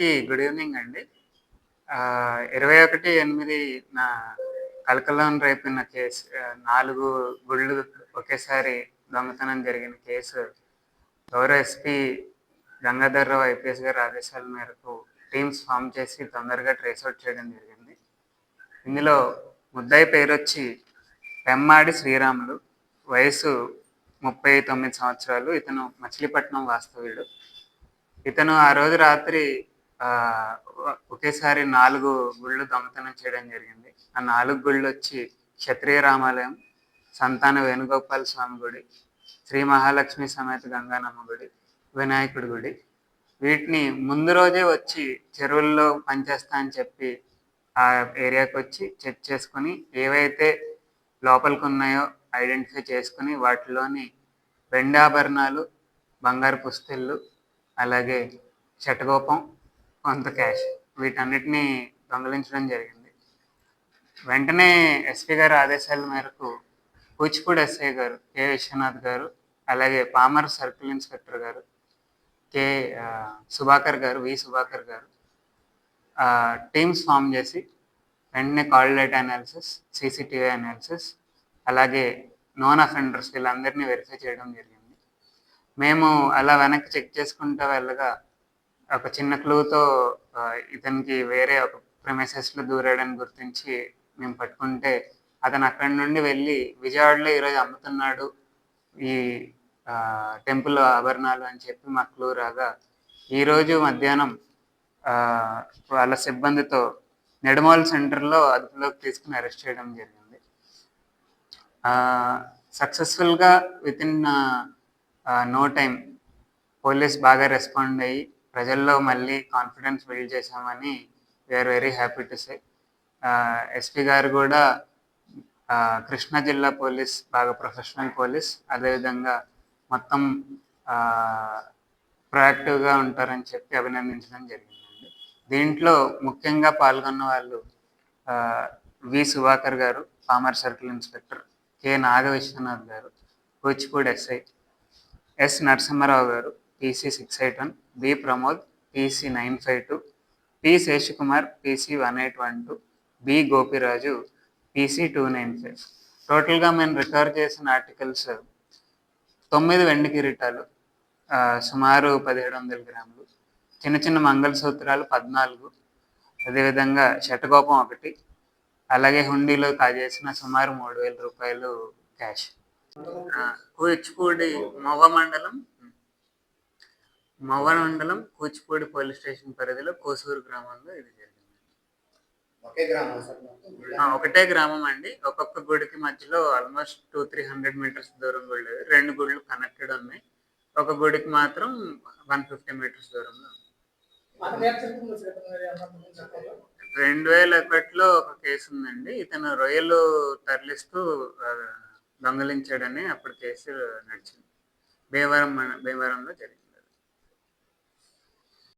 అందరికీ good evening అండి. ఇరవై ఒకటి ఎనిమిది నా కలకలం రేపిన కేసు నాలుగు గుళ్ళు ఒకేసారి దొంగతనం జరిగిన కేసు గౌరవ ఎస్పీ గంగాధర్రావు ఐపీఎస్ గారి ఆదేశాల మేరకు టీమ్స్ ఫామ్ చేసి తొందరగా ట్రేస్ అవుట్ చేయడం జరిగింది. ఇందులో ముద్దాయి పేరు వచ్చి పెమ్మాడి శ్రీరాములు వయసు ముప్పై తొమ్మిది సంవత్సరాలు ఇతను మచిలీపట్నం వాస్తవ్యుడు. ఇతను ఆ రోజు రాత్రి ఒకేసారి నాలుగు గుళ్ళు దొంగతనం చేయడం జరిగింది. ఆ నాలుగు గుళ్ళు వచ్చి క్షత్రియ రామాలయం సంతాన వేణుగోపాల స్వామి గుడి శ్రీ మహాలక్ష్మి సమేత గంగానమ్మ గుడి వినాయకుడి గుడి. వీటిని ముందు రోజే వచ్చి చెరువుల్లో పనిచేస్తా అని చెప్పి ఆ ఏరియాకి వచ్చి చెక్ చేసుకుని ఏవైతే లోపలికి ఉన్నాయో ఐడెంటిఫై చేసుకుని వాటిలోని వెండాభరణాలు బంగారు పుస్తెళ్ళు అలాగే షటగోపం కొంత క్యాష్ వీటన్నిటిని దొంగలించడం జరిగింది. వెంటనే ఎస్పీ గారి ఆదేశాల మేరకు కూచిపూడి ఎస్ఐ గారు కె. విశ్వనాథ్ గారు అలాగే పామర్ సర్కిల్ ఇన్స్పెక్టర్ గారు కె. సుభాకర్ గారు వి. సుభాకర్ గారు టీమ్స్ ఫామ్ చేసి వెంటనే call data analysis CCTV analysis అలాగే నాన్ అఫెండర్స్ వీళ్ళందరినీ వెరిఫై చేయడం జరిగింది. మేము అలా వెనక్కి చెక్ చేసుకుంటూ వెళ్ళగా ఒక చిన్న క్లూతో ఇతనికి వేరే ఒక ప్రెమిసెస్లో దూరాడని గుర్తించి మేము పట్టుకుంటే అతను అక్కడి నుండి వెళ్ళి విజయవాడలో ఈరోజు అమ్ముతున్నాడు ఈ టెంపుల్ ఆభరణాలు అని చెప్పి మాకు క్లూ రాగా ఈరోజు మధ్యాహ్నం వాళ్ళ సిబ్బందితో నెడమాల్ సెంటర్లో అదుపులోకి తీసుకుని అరెస్ట్ చేయడం జరిగింది. సక్సెస్ఫుల్గా with in no time police బాగా రెస్పాండ్ అయ్యి ప్రజల్లో మళ్ళీ కాన్ఫిడెన్స్ బిల్డ్ చేశామని we're very happy to say SP గారు కూడా కృష్ణా జిల్లా పోలీస్ బాగా ప్రొఫెషనల్ పోలీస్ అదేవిధంగా మొత్తం ప్రొయాక్టివ్గా ఉంటారని చెప్పి అభినందించడం జరిగిందండి. దీంట్లో ముఖ్యంగా పాల్గొన్న వాళ్ళు వి సుభాకర్ గారు Pamarru circle inspector K Naga Vishwanath గారు కూచిపూడి ఎస్ఐ ఎస్ నరసింహారావు గారు PC six eight one B Pramod PC nine five two P Seshakumar PC one eight one two B Gopiraju PC two nine five. టోటల్గా మేము recover చేసిన articles తొమ్మిది వెండి కిరీటాలు సుమారు పదిహేడు వందల గ్రాములు చిన్న చిన్న మంగళసూత్రాలు పద్నాలుగు అదేవిధంగా శటకోపం ఒకటి అలాగే హుండీలో కాజేసిన సుమారు మూడు వేల రూపాయలు క్యాష్ కూచిపూడి మొగ మండలం మవ్వ మండలం కూచిపూడి పోలీస్ స్టేషన్ పరిధిలో కోసూరు గ్రామంలో ఇది జరిగింది. ఒకటే గ్రామం అండి. ఒక్కొక్క గుడికి మధ్యలో almost two three hundred metres దూరం గుళ్ళు రెండు గుళ్ళు కనెక్టెడ్ ఉన్నాయి. ఒక గుడికి మాత్రం వన్ ఫిఫ్టీ మీటర్స్ దూరంలో రెండు వేల ఒకటిలో ఒక కేసు ఉందండి. ఇతను రొయ్యలు తరలిస్తూ దొంగలించాడని అప్పుడు కేసు నడిచింది. భీమవరం భీమవరంలో జరిగింది.